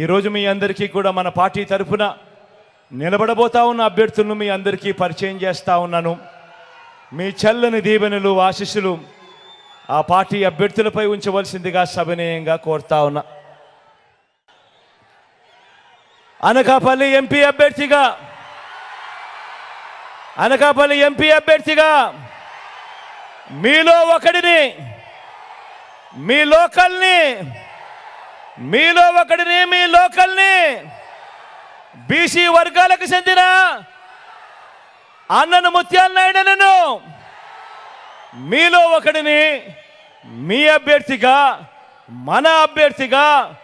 ఈరోజు మీ అందరికీ కూడా మన పార్టీ తరఫున నిలబడబోతా ఉన్న అభ్యర్థులను మీ అందరికీ పరిచయం చేస్తా ఉన్నాను. మీ చల్లని దీవెనలు ఆశీస్సులు ఆ పార్టీ అభ్యర్థులపై ఉంచవలసిందిగా సవినయంగా కోరుతా ఉన్నా. అనకాపల్లి ఎంపీ అభ్యర్థిగా అనకాపల్లి ఎంపీ అభ్యర్థిగా మీలో ఒకడిని మీ లోకల్ని మీలో ఒకడిని మీ లోకల్ని బీసీ వర్గాలకు చెందిన అన్నను ముత్యాల నాయుడునను మీలో ఒకడిని మీ అభ్యర్థిగా మన అభ్యర్థిగా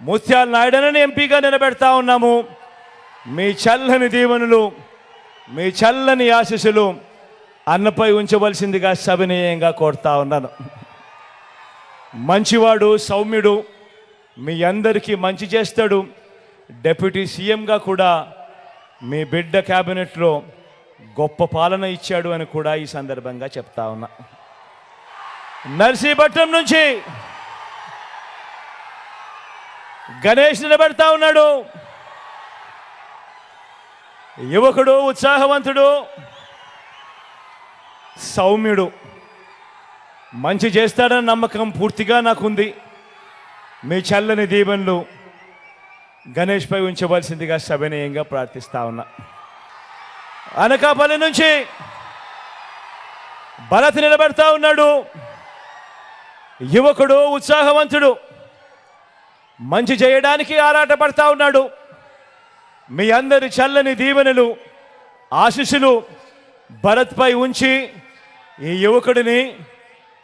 ముత్యాల నాయుడనని ఎంపీగా నిలబెడతా ఉన్నాము. మీ చల్లని దీవెనలు మీ చల్లని ఆశీస్సులు అన్నపై ఉంచవలసిందిగా సవినీయంగా కోరుతా ఉన్నాను. మంచివాడు సౌమ్యుడు మీ అందరికీ మంచి చేస్తాడు. డెప్యూటీ సీఎంగా కూడా మీ బిడ్డ క్యాబినెట్లో గొప్ప పాలన ఇచ్చాడు అని కూడా ఈ సందర్భంగా చెప్తా ఉన్నా. నర్సీపట్నం నుంచి గణేష్ నిలబెడతా ఉన్నాడు. యువకుడు ఉత్సాహవంతుడు సౌమ్యుడు. మంచి చేస్తాడన్న నమ్మకం పూర్తిగా నాకుంది. మీ చల్లని దీవెనలు గణేష్పై ఉంచవలసిందిగా సవినయంగా ప్రార్థిస్తా ఉన్నా. అనకాపల్లి నుంచి భరత్ నిలబెడతా ఉన్నాడు. యువకుడు ఉత్సాహవంతుడు. మంచి చేయడానికి ఆరాటపడతా ఉన్నాడు. మీ అందరి చల్లని దీవెనలు ఆశీస్సులు భరత్పై ఉంచి ఈ యువకుడిని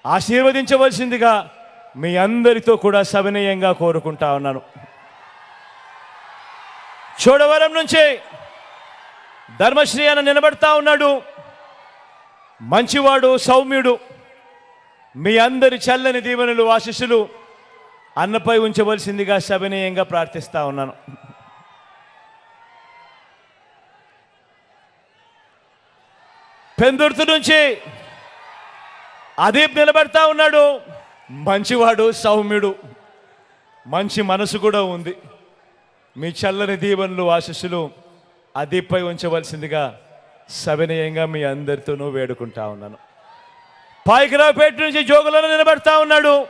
ఆశీర్వదించవలసిందిగా మీ అందరితో కూడా సవినయంగా కోరుకుంటా ఉన్నాను. చోడవరం నుంచి ధర్మశ్రీ అని నిలబడతా ఉన్నాడు. మంచివాడు సౌమ్యుడు. మీ అందరి చల్లని దీవెనలు ఆశీస్సులు అన్నపై ఉంచవలసిందిగా సవినయంగా ప్రార్థిస్తా ఉన్నాను. పెందుర్తి నుంచి అదీప్ నిలబడతా ఉన్నాడు. మంచివాడు సౌమ్యుడు. మంచి మనసు కూడా ఉంది. మీ చల్లని దీవెనలు ఆశస్సులు అదిపై ఉంచవలసిందిగా సవినయంగా మీ అందరితోనూ వేడుకుంటా ఉన్నాను. పాయికరావుపేట నుంచి జోగులను నిలబెడతా ఉన్నాడు.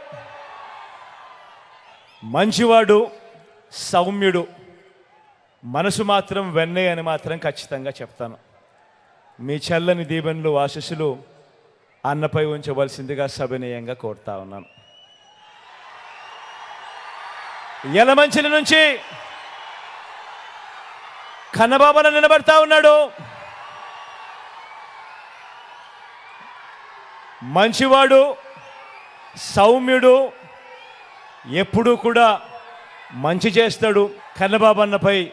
మంచివాడు సౌమ్యుడు. మనసు మాత్రం వెన్నే అని మాత్రం ఖచ్చితంగా చెప్తాను. మీ చల్లని దీవెనలు ఆశస్సులు అన్నపై ఉంచవలసిందిగా సవినయంగా కోరుతా ఉన్నాను. యలమంచిలి నుంచి కన్నబాబన నిలబడతా ఉన్నాడు. మంచివాడు సౌమ్యుడు ఎప్పుడూ కూడా మంచి చేస్తాడు. కన్నబాబన్నపై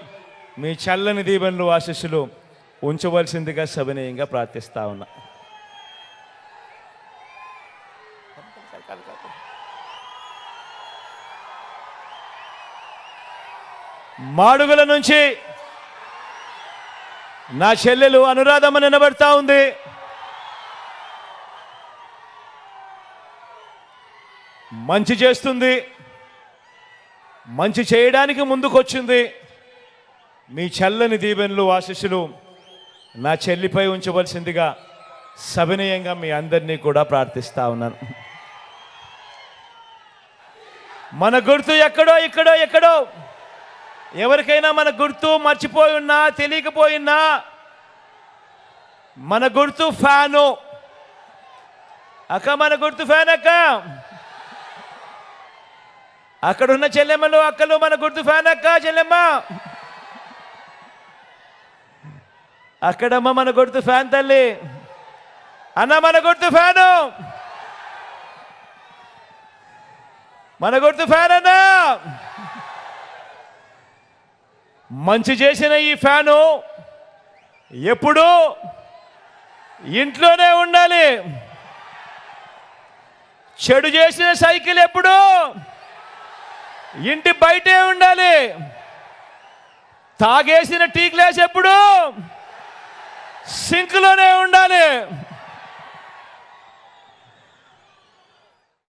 మీ చల్లని దీవెనలు ఆశస్సులు ఉంచవలసిందిగా సవినయంగా ప్రార్థిస్తా ఉన్నా. మాడుగుల నుంచి నా చెల్లెలు అనురాధమ్మ నిలబడతా ఉంది. మంచి చేస్తుంది. మంచి చేయడానికి ముందుకొచ్చింది. మీ చల్లని దీవెనలు ఆశీస్సులు నా చెల్లిపై ఉంచవలసిందిగా సవినయంగా మీ అందరినీ కూడా ప్రార్థిస్తా ఉన్నాను. మన గుర్తు ఎక్కడో ఇక్కడో ఎక్కడో. ఎవరికైనా మన గుర్తు మర్చిపోయి ఉన్నా తెలియకపోయినా మన గుర్తు ఫ్యాను. అక్క మన గుర్తు ఫ్యాన్ అక్క. అక్కడున్న చెల్లెమ్మలు అక్కలు మన గుర్తు ఫ్యాన్ అక్క చెల్లెమ్మ. అక్కడమ్మ మన గుర్తు ఫ్యాన్ తల్లి. అన్న మన గుర్తు ఫ్యాను. మన గుర్తు ఫ్యాన్ అన్నా. మంచి చేసిన ఈ ఫ్యాను ఎప్పుడు ఇంట్లోనే ఉండాలి. చెడు చేసిన సైకిల్ ఎప్పుడు ఇంటి బయటే ఉండాలి. తాగేసిన టీ గ్లాస్ ఎప్పుడు సింక్లోనే ఉండాలి.